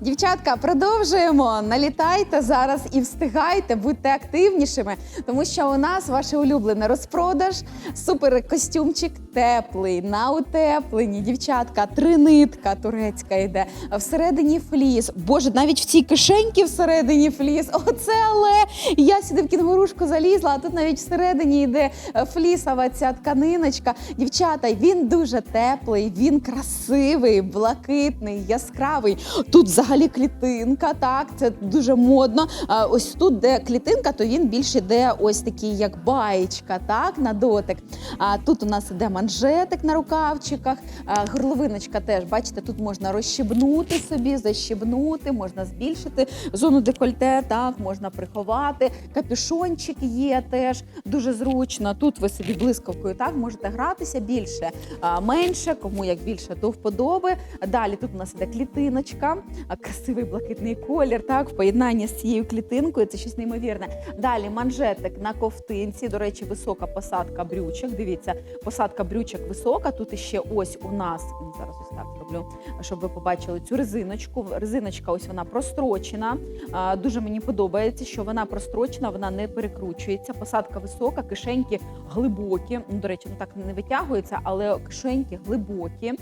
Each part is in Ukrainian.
Дівчатка, продовжуємо. Налітайте зараз і встигайте, будьте активнішими, тому що у нас ваше улюблене розпродаж, супер костюмчик теплий, на утепленні. Дівчатка, тринитка турецька йде. Всередині фліс. Боже, навіть в цій кишеньці всередині фліс. Оце але я сюди в кінгурушку залізла, а тут навіть всередині йде е, флісова ця тканиночка. Дівчата, він дуже теплий, він красивий, блакитний, яскравий. Тут взагалі клітинка, так, це дуже модно. Ось тут, де клітинка, то він більше йде ось такий, як баєчка, так, на дотик. А тут у нас іде манжетик на рукавчиках, горловиночка теж, бачите, тут можна розщебнути собі, защебнути, можна збільшити зону декольте, так, можна приховати. Капюшончик є теж дуже зручно. Тут ви собі блискавкою так можете гратися більше, менше, кому як більше до вподоби. Далі тут у нас іде клітиночка, красивий блакитний колір, так, в поєднанні з цією клітинкою. Це щось неймовірне. Далі манжетик на ковтинці. До речі, висока посадка брючок. Дивіться, посадка брючок висока. Тут іще ось у нас зараз ось так зроблю, щоб ви побачили цю резиночку. Резиночка, ось вона прострочена. Дуже мені подобається, що вона прострочена, вона не перекручується. Посадка висока, кишеньки глибокі. Ну, до речі, ну так не витягується, але кишеньки глибокі,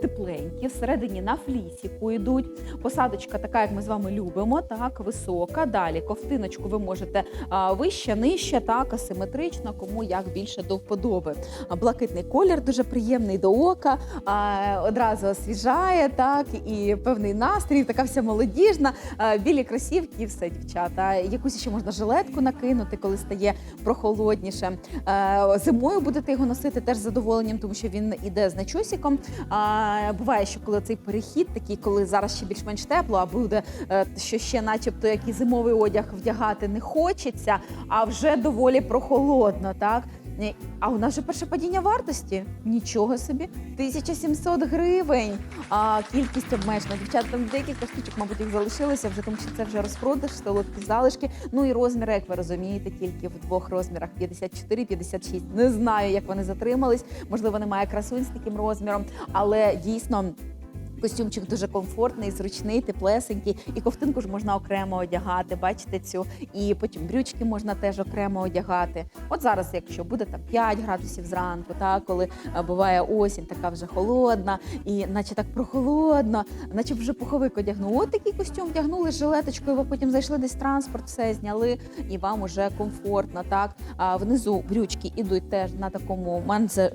тепленькі. Всередині на флісіку йдуть. Посадочка така, як ми з вами любимо, так висока. Далі ковтиночку ви можете вище, нижче, так асиметрично, кому як більше до вподоби. Блакитний колір дуже приємний до ока, а, одразу освіжає, так і певний настрій, така вся молодіжна. Білі кросівки все, дівчата. Якусь ще можна жилетку накинути, коли стає прохолодніше. Зимою будете його носити теж з задоволенням, тому що він іде з начосиком. Буває, що коли цей перехід, такий, коли зараз ще більш-менш тепло, а буде е, що ще, начебто, який зимовий одяг вдягати не хочеться, а вже доволі прохолодно, так. А у нас же перше падіння вартості. Нічого собі. 1700 гривень. А кількість обмежена. Дівчата, там декілька штучок, мабуть, їх залишилося вже, тому що це вже розпродаж, солодкі залишки. Ну і розміри, як ви розумієте, тільки в двох розмірах 54-56. Не знаю, як вони затримались. Можливо, немає красунь з таким розміром, але дійсно. Костюмчик дуже комфортний, зручний, теплесенький, і ковтинку ж можна окремо одягати. Бачите цю, і потім брючки можна теж окремо одягати. От зараз, якщо буде там 5 градусів зранку, так коли е, буває осінь, така вже холодна, і наче так прохолодно, наче вже пуховик одягнув. От такий костюм вдягнули з жилеточкою. Ви потім зайшли десь в транспорт, все зняли, і вам уже комфортно. Так а внизу брючки ідуть теж на такому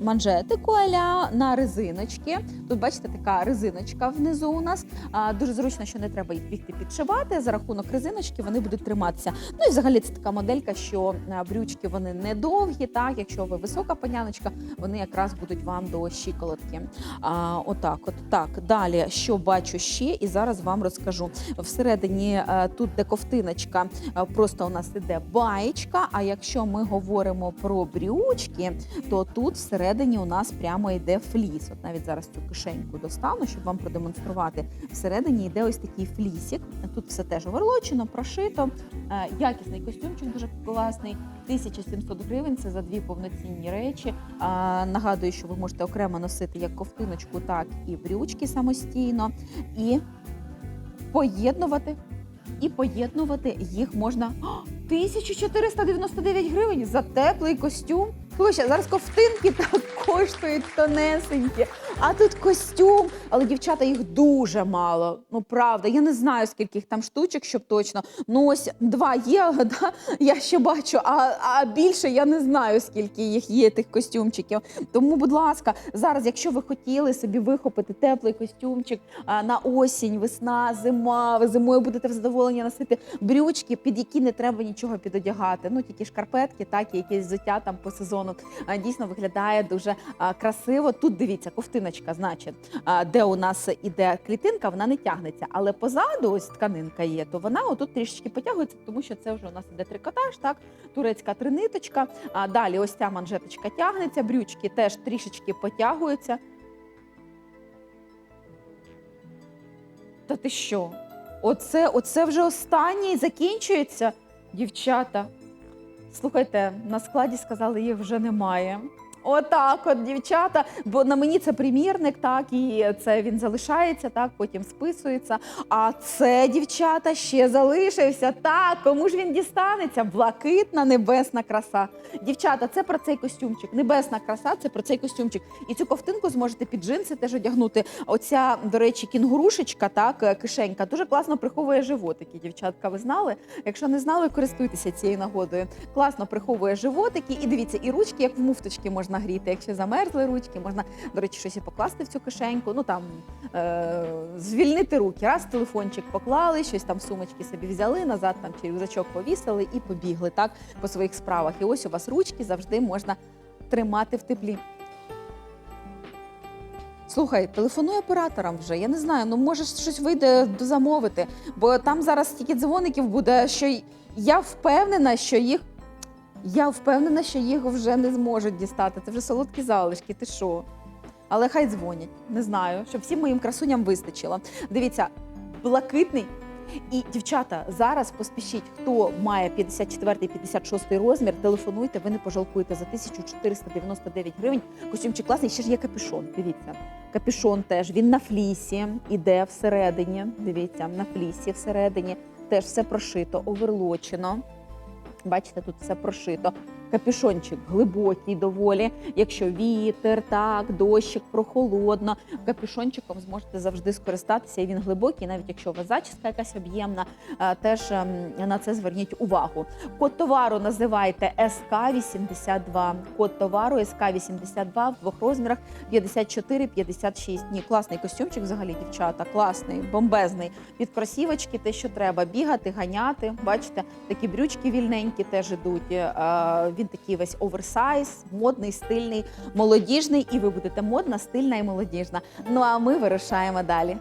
манжетику, аля на резиночки. Тут бачите, така резиночка внизу у нас. А, дуже зручно, що не треба їх бігти підшивати. За рахунок резиночки вони будуть триматися. Ну і взагалі це така моделька, що брючки вони не довгі. Так, якщо ви висока паняночка, вони якраз будуть вам до щиколотки. А, отак, от так. Далі, що бачу ще, і зараз вам розкажу. Всередині е, тут, де ковтиночка, е, просто у нас іде баєчка. А якщо ми говоримо про брючки, то тут всередині у нас прямо йде фліс. От навіть зараз цю кишеньку достану, щоб вам продемонструвати. Всередині йде ось такий флісик. Тут все теж оверлочено, прошито. Е, Якісний костюмчик дуже класний. 1700 гривень це за дві повноцінні речі. А, нагадую, що ви можете окремо носити як ковтиночку, так і брючки самостійно. І поєднувати. І поєднувати їх можна 1499 гривень за теплий костюм. Слухай, зараз ковтинки так коштують тонесенькі, а тут костюм. Але дівчата їх дуже мало. Ну правда, я не знаю, скільки їх там штучок, щоб точно. Ну ось два є, да? я ще бачу, а, а більше я не знаю, скільки їх є, тих костюмчиків. Тому, будь ласка, зараз, якщо ви хотіли собі вихопити теплий костюмчик на осінь, весна, зима, ви зимою будете в задоволення носити брючки, під які не треба нічого підодягати. Ну тільки шкарпетки, так і якесь взуття там по сезону. А, Дійсно виглядає дуже красиво. Тут дивіться, ковтиночка, значить, де у нас іде клітинка, вона не тягнеться. Але позаду ось тканинка є, то вона отут трішечки потягується, тому що це вже у нас іде трикотаж, так, турецька триниточка. А далі ось ця манжеточка тягнеться, брючки теж трішечки потягуються. Та ти що? Оце, оце вже останнє закінчується, дівчата. Слухайте, на складі сказали, їх вже немає. Отак, от дівчата. Бо на мені це примірник, так і це він залишається, так потім списується. А це дівчата ще залишився. Так, кому ж він дістанеться? Блакитна небесна краса. Дівчата, це про цей костюмчик. Небесна краса це про цей костюмчик. І цю ковтинку зможете під джинси теж одягнути. Оця, до речі, кінгурушечка, так, е, кишенька, дуже класно приховує животики. Дівчатка, ви знали? Якщо не знали, користуйтеся цією нагодою. Класно приховує животики. І дивіться, і ручки, як в муфточки, можна гріти. Якщо замерзли ручки, можна, до речі, щось і покласти в цю кишеньку. Ну там е- звільнити руки. Раз телефончик поклали, щось там сумочки собі взяли, назад там чи рюкзачок повісили і побігли так по своїх справах. І ось у вас ручки завжди можна тримати в теплі. Слухай, телефонуй операторам вже. Я не знаю, ну може щось вийде замовити. Бо там зараз стільки дзвоників буде, що я впевнена, що їх. Я впевнена, що їх вже не зможуть дістати. Це вже солодкі залишки. Ти що? Але хай дзвонять. Не знаю, щоб всім моїм красуням вистачило. Дивіться, блакитний. І дівчата, зараз поспішіть, хто має 54-56 розмір, телефонуйте, ви не пожалкуєте за 1499 гривень. Костюмчик класний, ще ж є капюшон. Дивіться, капюшон теж він на флісі, іде всередині. Дивіться, на флісі всередині теж все прошито, оверлочено. Бачите, тут все прошито. Капюшончик глибокий доволі. Якщо вітер, так, дощик, прохолодно. Капюшончиком зможете завжди скористатися. І він глибокий, навіть якщо у вас зачіска якась об'ємна, е, теж ем, на це зверніть увагу. Код товару називайте СК82. Код товару СК82 в двох розмірах 54-56. Ні, класний костюмчик взагалі, дівчата. Класний, бомбезний. Під кросівочки, те, що треба, бігати, ганяти. Бачите, такі брючки вільненькі теж ідуть. Він такий весь оверсайз, модний, стильний, молодіжний. І ви будете модна, стильна і молодіжна. Ну а ми вирушаємо далі.